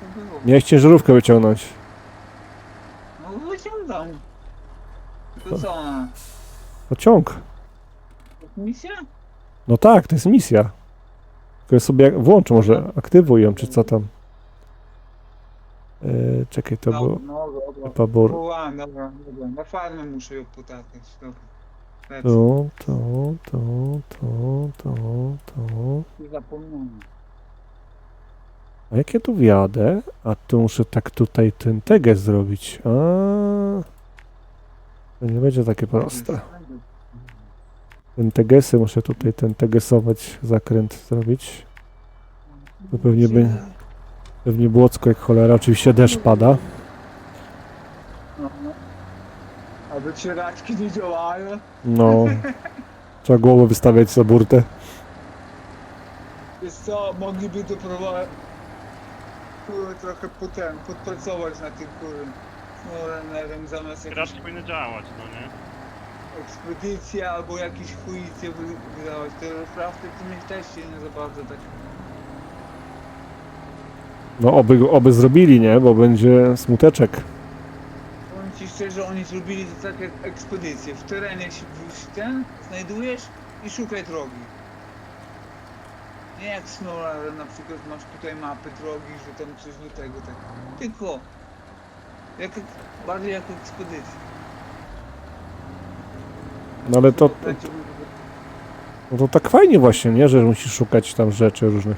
to było. Miałeś ciężarówkę wyciągnąć. No wyciągam. To co ona? Pociąg. Misja? No tak, to jest misja. Tylko ja sobie włączę, może aktywuj ją, czy co tam. Yy, czekaj, to no, było... No, dobra. Pabor. Wołałem, dobra, dobra. Na farmę muszę ją potaskać. Dobra. Lecę. To, to, to, to, to, to. Zapomniałem. A jak ja tu wjadę? A tu muszę tak tutaj ten teges zrobić. A. To nie będzie takie proste. Ten tegesy muszę tutaj ten tegesować zakręt zrobić. To pewnie by- Pewnie błocko jak cholera. Oczywiście deszcz pada. A wycieraczki nie działają. No. Trzeba głowę wystawiać za burtę. Wiesz co, mogliby doprowadzić kurwa, trochę potem, podpracować na tym kurym Snorenerem zamiast jakiejś Graczki powinny działać, no nie? ekspedycje albo jakieś chujicje wy- wydawać. Te rafty to mnie też się nie za bardzo tak... No oby, oby zrobili, nie? Bo będzie smuteczek. Powiem ci szczerze, oni zrobili to tak jak ekspedycje. W terenie się w- ten znajdujesz i szukaj drogi. Nie jak Snowrunner, na przykład masz tutaj mapy drogi, że tam coś do tego, tak. Tylko jak, bardziej jak ekspedycja. No ale to, no to tak fajnie właśnie, nie? Że musisz szukać tam rzeczy różnych.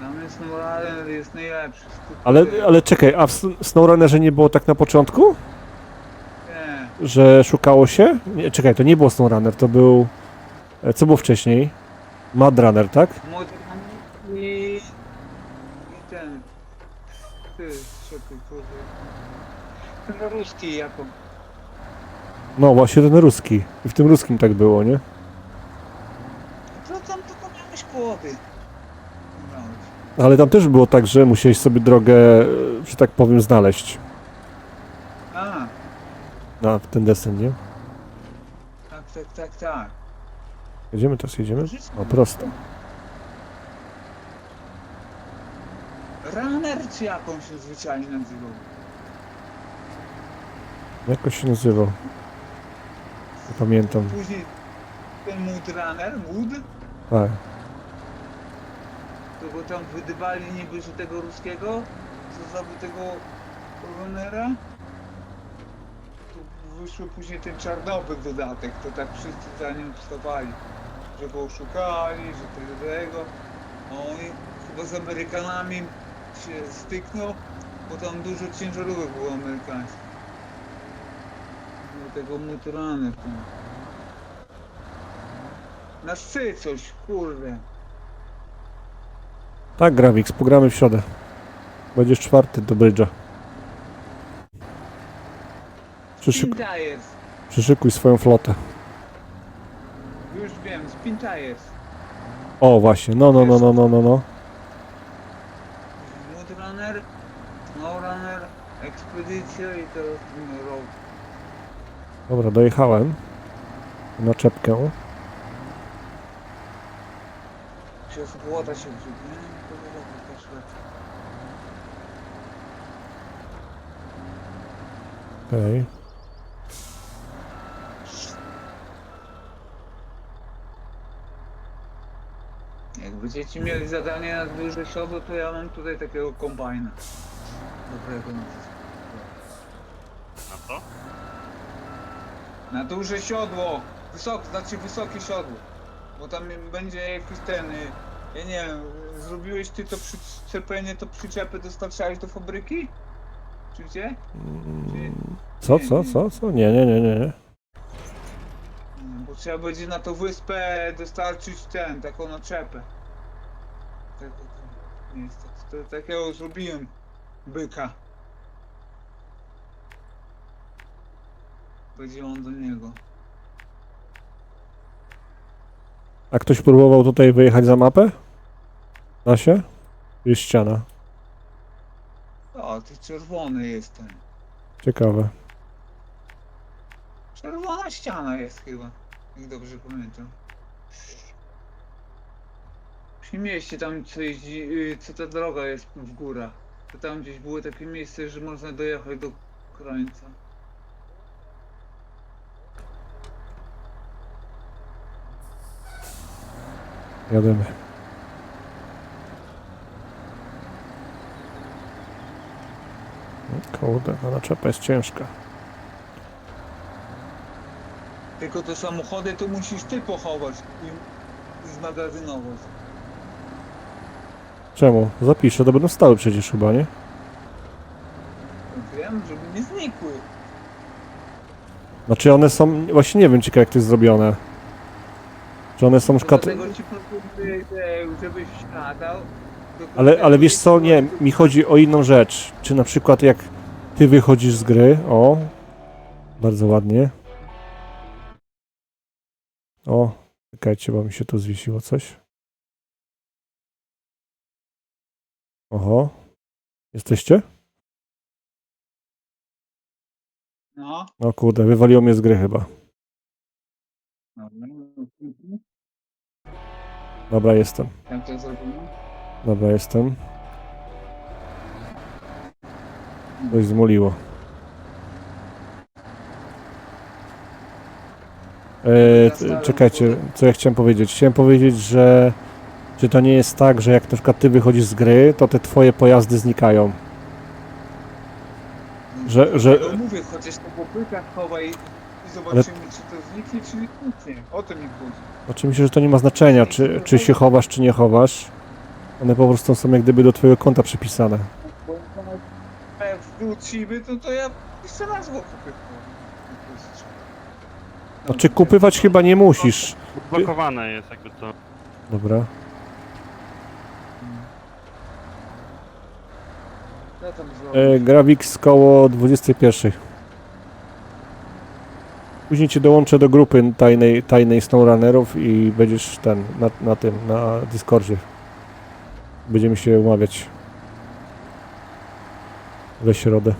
Dla mnie Snowrunner jest najlepszy. Ale, ale czekaj, a w SnowRunnerze nie było tak na początku? Nie. Że szukało się? Nie, czekaj, to nie było SnowRunner, to był... e, Co było wcześniej? Mad Runner, tak? Młody i... i ten... Ty, czekaj, kurde. Ten ruski jako... No właśnie ten ruski. I w tym ruskim tak było, nie? Co tam tylko miałeś kłody? Miałeś. Ale tam też było tak, że musiałeś sobie drogę, że tak powiem, znaleźć A, na ten desen, nie? tak, tak, tak, tak. Jedziemy teraz, jedziemy? O, prosto. Runner czy jak on się zwyczajnie nazywał? Jakoś się nazywał. Nie pamiętam. Później ten Mood Runner, Mood, Tak. to go tam wydywali niby że tego ruskiego, co zabił tego runnera. Wyszły później ten czarnobyl dodatek, to tak wszyscy za nim wstawali, że go oszukali, że tego. A on chyba z Amerykanami się styknął, bo tam dużo ciężarówek było amerykańskich. Do tego Runner tam. Na szczyt coś, kurde. Tak, Gravix, pogramy w środę. Będziesz czwarty do Brydża. Przyszyk, Spinta jest. przyszykuj swoją flotę. Już wiem, spinta jest. O, właśnie, no, no, no, no, no, no, no. Moodrunner, Snowrunner, Ekspedycja i teraz ten Road. Dobra, dojechałem. Na czepkę. Przez błota się wrzuci, nie? To dobra, też lecę. Okej. Jak będziecie mieli zadanie na duże siodło, to ja mam tutaj takiego kombajna. Dobrego na to. Na co? Na duże siodło! Wysokie, znaczy wysokie siodło. Bo tam będzie jakiś ten... y, Ja nie wiem, zrobiłeś ty to przyczepienie, to przyczepy dostarczałeś do fabryki? Czy gdzie? Mm, Co, co, co, co? Nie, nie, nie, nie. nie. Trzeba będzie na tą wyspę dostarczyć ten, taką naczepę. Tak, tak, tak, to, takiego zrobiłem byka. Będzie on do niego. A ktoś próbował tutaj wyjechać za mapę? Da się? Jest ściana. O, ty czerwony jest ten. Ciekawe. Czerwona ściana jest chyba. Jak dobrze pamiętam. takim mieście, tam co jeździ, y, co ta droga jest w górach. To tam gdzieś było takie miejsce, że można dojechać do krańca. Jademy. Kurde, ta naczepa jest ciężka. Tylko te samochody to musisz ty pochować i zmagazynować. Czemu? Zapiszę, to będą stały przecież chyba, nie? Wiem, żeby nie znikły. Znaczy one są, właśnie nie wiem ciekawe jak to jest zrobione. Czy one są szkat... Dlatego ci proponuję, że- żebyś wsiadał. do Ale, ale wiesz co, nie, mi chodzi o inną rzecz. Czy na przykład jak ty wychodzisz z gry, o, bardzo ładnie. O, czekajcie, bo mi się tu zwiesiło coś. Oho, jesteście? No. O kurde, wywaliło mnie z gry chyba. Dobra. Dobra, jestem. Jak to zrobimy? Dobra, jestem. Coś zmuliło. E, czekajcie, co ja chciałem powiedzieć? Chciałem powiedzieć, że czy to nie jest tak, że jak na przykład ty wychodzisz z gry, to te twoje pojazdy znikają. Że- że- Dlatego mówię, chociaż to po płytach chowaj i zobaczymy, czy to zniknie, czy nie zniknie. O to mi chodzi. Myślę, że to nie ma znaczenia, czy, czy się chowasz, czy nie chowasz. One po prostu są jak gdyby do twojego konta przypisane. Bo jak wrócimy, to, to ja jeszcze raz go kupię. Znaczy kupywać chyba nie musisz. Blokowane jest jakby to. Dobra. Ja tam E, zrobię. Gravix koło 21. Później cię dołączę do grupy tajnej, tajnej SnowRunnerów i będziesz ten, na, na tym, na Discordzie. Będziemy się umawiać. We środę.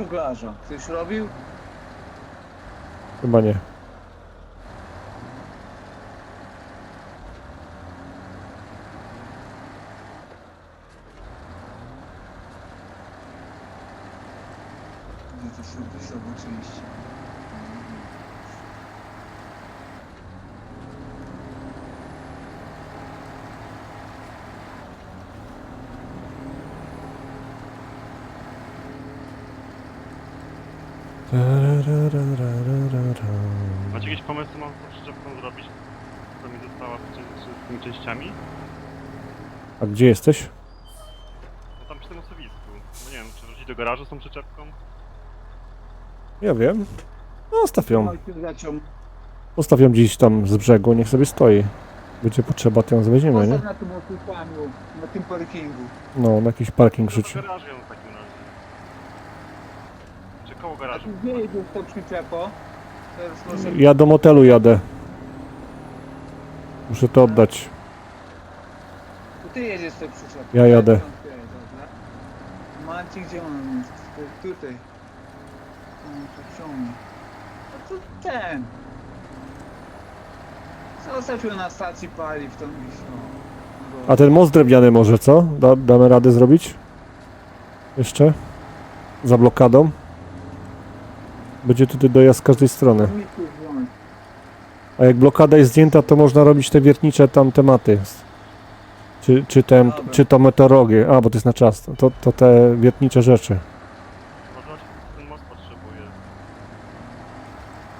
Żeglarza. Ktoś robił? Chyba nie. Nie, to są wysokie części. Macie jakieś pomysły, mam tą przyczepką zrobić? Co mi została z, z tymi częściami? A gdzie jesteś? No tam przy tym osuwisku. No nie wiem, czy wrócić do garażu z tą przyczepką? Ja wiem. No, staw ją. Ojciec ją gdzieś tam z brzegu, niech sobie stoi. Będzie potrzeba, to ją weźmiemy, nie? Na tym na tym parkingu. No, na jakiś parking Do rzuci. garażu ją w takim razie. Czy koło A garażu? tu gdzie jedziesz to przyczepo? Ja do motelu jadę. Muszę to oddać. To ty jedziesz to przyczepą. Ja jadę. Macie gdzie on jest? Tu- Tutaj. On tu ciągnie. A to ten. Zostawił na stacji paliw tą Wisłą. A ten most drewniany może, co? Da, damy radę zrobić? Jeszcze? Za blokadą? Będzie tutaj dojazd z każdej strony. A jak blokada jest zdjęta, to można robić te wiertnicze tam tematy. Czy, czy, tem, Dobra. czy to meteorologię. A, bo to jest na czas. To, to te wiertnicze rzeczy. Może ten most potrzebuje.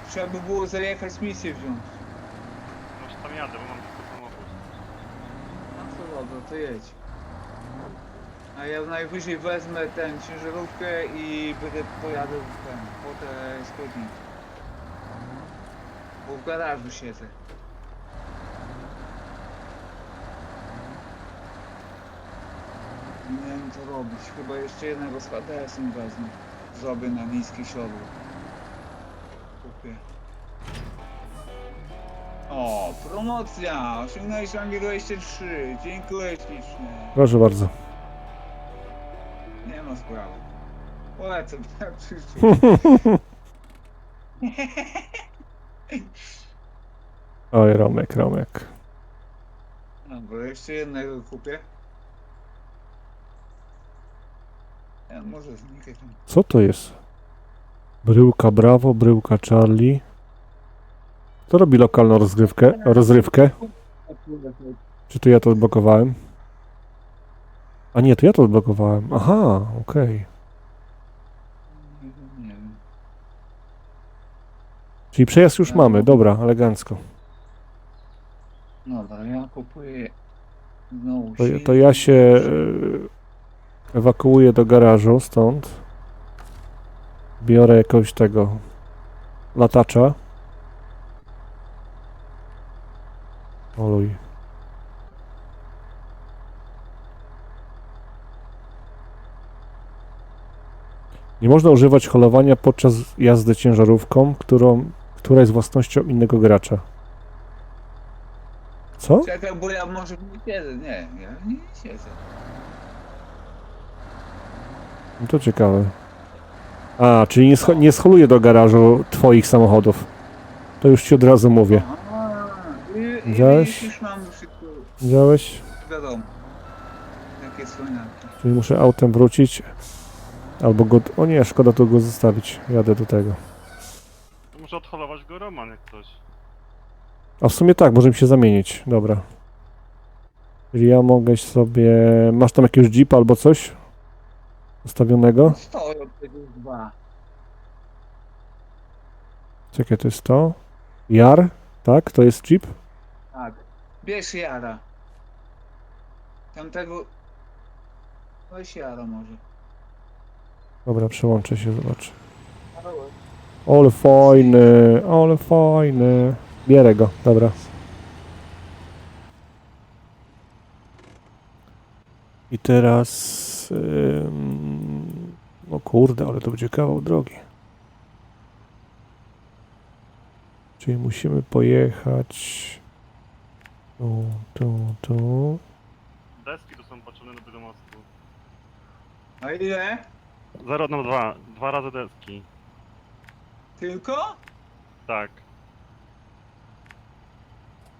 Trzeba by było zajechać z misję wziąć. Może tam jadę, bo mam tylko samochód. No to dobra, to jedź. A ja najwyżej wezmę ten ciężarówkę i będę pojadę ten, po te składniki. Bo w garażu siedzę. Nie wiem co robić. Chyba jeszcze jednego z HDS-em wezmę. Zrobię na niskie siodło. Kupię. O, promocja! Rangę 23. Dziękuję ślicznie. Proszę bardzo. Sprawy. Polecę na przyszłość. Oj, Romek, Romek. Dobra, jeszcze jednego kupię. Ja może znikać. Co to jest? Bryłka Bravo, bryłka Charlie. Kto robi lokalną rozgrywkę? Rozrywkę? Czy to ja to odblokowałem? A nie, to ja to odblokowałem. Aha, okej. Nie wiem. Czyli przejazd już mamy, dobra, elegancko. Dobra, ja kupuję znowu To, to ja się e, ewakuuję do garażu stąd. Biorę jakiegoś tego latacza. Oluj. Nie można używać holowania podczas jazdy ciężarówką, którą, która jest własnością innego gracza. Co? Czekaj, bo ja może nie siedzę. Nie, ja nie siedzę. No to ciekawe. A, czyli nie, scho- nie scholuję do garażu twoich samochodów. To już ci od razu mówię. Aha, i, i Widziałeś? widzisz, już mam wszystko Widziałeś? wiadomo. Jakie. Czyli muszę autem wrócić. Albo go... O nie, szkoda tu go zostawić. Jadę do tego. Muszę odholować go Roman jak coś. A w sumie tak, możemy się zamienić. Dobra. Czyli ja mogę sobie... Masz tam jakiegoś jeepa albo coś? Ustawionego? Stoją przecież dwa. Czekaj, to jest to. Jar? Tak? To jest jeep? Tak. Bierz Jara. Tamtego... Weź Jara może. Dobra, przełączę się, zobacz. Ale fajny, ale fajny. Bierę go, dobra. I teraz... Ym... O kurde, ale to będzie kawał drogi. Czyli musimy pojechać... Tu, tu, tu. Deski tu są potrzebne do mostu. A ile? 0 na 2. Dwa razy deski. Tylko? Tak.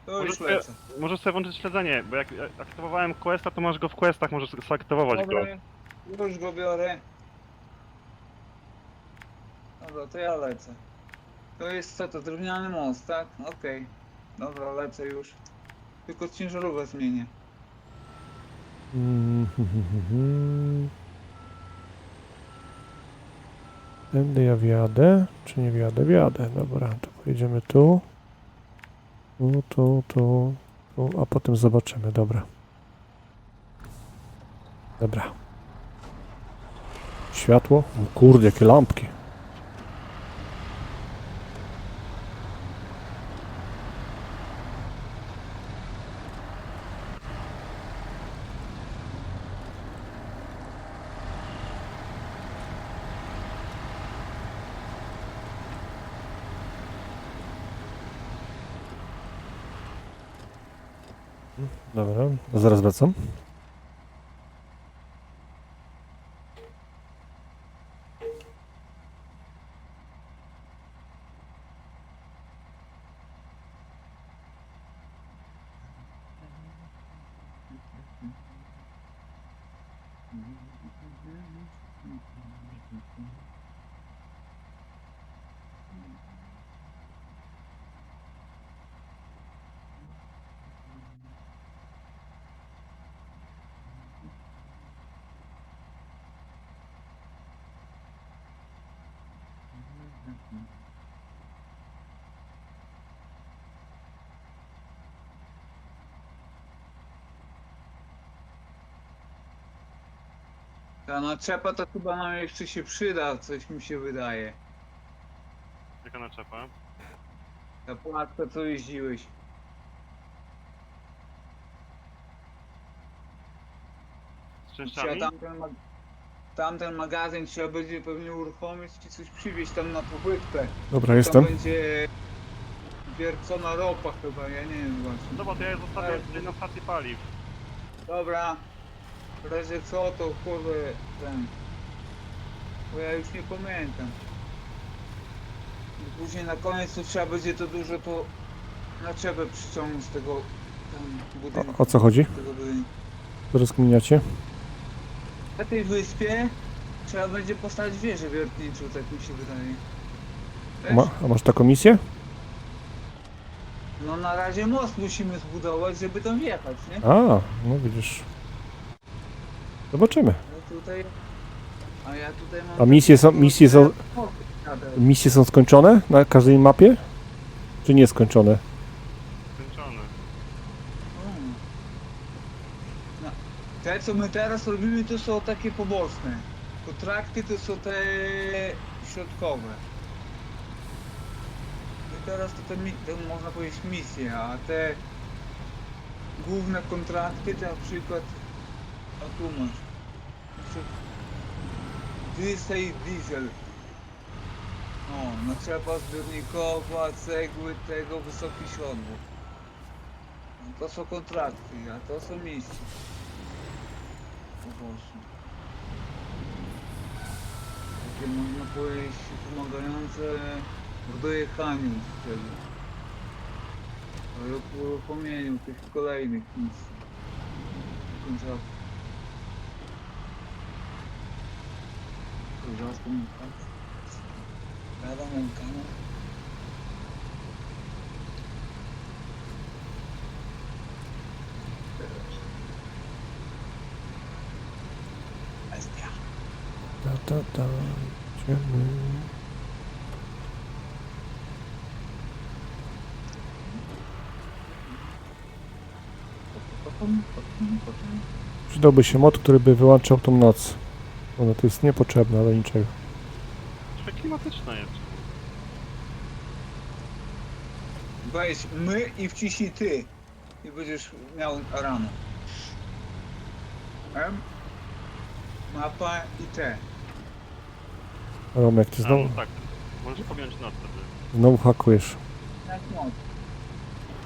To już Możesz sobie, lecę. możesz sobie włączyć śledzenie, bo jak aktywowałem Questa, to masz go w Questach, możesz zaktywować go. Dobra, już go biorę. Dobra, to ja lecę. To jest co, to drewniany most, tak? Okej. Dobra, lecę już. Tylko ciężarówkę zmienię. Mm, Tędy ja wjadę, czy nie wjadę? Wjadę, dobra, to pojedziemy tu. Tu, tu, tu, tu, a potem zobaczymy, dobra. Dobra. Światło? O kurde, jakie lampki. Dobra, zaraz wracam. Ta naczepa to chyba nam jeszcze się przyda, coś mi się wydaje. Jaka naczepa? Ta płatka co jeździłeś. Z częściami? tamten, ma- tamten magazyn trzeba będzie pewnie uruchomić i coś przywieźć tam na popłytkę. Dobra, To jestem. będzie wiercona ropa chyba, ja nie wiem właśnie. Dobra, to ja je zostawiam tutaj na stacji paliw. Dobra, w razie co to kurde ten. Bo ja już nie pamiętam. I później na koniec to trzeba będzie to dużo to na trzeba przyciągnąć tego tam budynku. O, o co chodzi? Tego budynku. Rozkminiacie? Na tej wyspie trzeba będzie postawić wieżę wiertniczą, tak mi się wydaje. Wiesz? Ma, a masz taką misję? No na razie most musimy zbudować, żeby tam wjechać, nie? A, no widzisz. Zobaczymy. No tutaj... A ja tutaj mam... A misje są, misje są, misje są skończone na każdej mapie? Czy nie skończone? Skończony. Mm. No, te co my teraz robimy to są takie poboczne. Kontrakty to są te środkowe. I teraz to, te, mi- można powiedzieć misje, a te główne kontrakty to na przykład a tu masz. Na przykład Diesel diesel. O, natrzepa zbiornikowa, cegły tego, wysoki siodło. No To są kontrakty, a to są misje co właśnie. Takie można powiedzieć pomagające w dojechaniu z wtedy. Ale uruchomieniu tych kolejnych misji. Kończę. Koncertów. Kojarz komunikacji. Rada Mękana. Ta, ta, ta. Idziemy. Potem, potem, potem. Przydałby się mod, który by wyłączał tą noc. Ono to jest niepotrzebne, ale niczego. Trochę klimatyczna jest. Weź my i wciśnij ty. I będziesz miał rano. M. Mapa i T. Romek, ty znowu, no tak. Możesz pominąć noc wtedy. znowu hakujesz. Jak moc.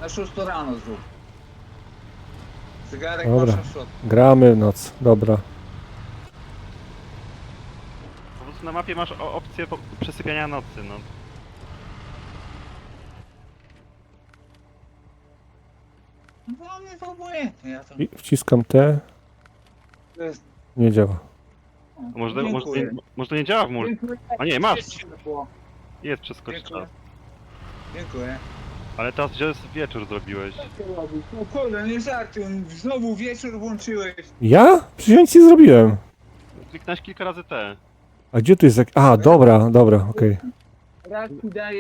Na 6 rano zrób. Zegarek Dobra. masz na środku. Gramy w noc, dobra. Po prostu na mapie masz o- opcję po- przesypiania nocy, no. No mnie to obojętnie. Ja tam... I wciskam T, To jest... nie działa. A może, to- może, to dziękuję. nie, może to nie działa w mur. Dziękuję. A nie, masz. Jest przeskocz Dziękuję. czas. Dziękuję. Ale teraz gdzie jest wieczór zrobiłeś? No kurde, nie żartuj, znowu wieczór włączyłeś. Ja? Przecież ja nic nie zrobiłem. Kliknąłeś kilka razy T. A gdzie tu jest jak... A, dobra, dobra, okej. Raz ci daje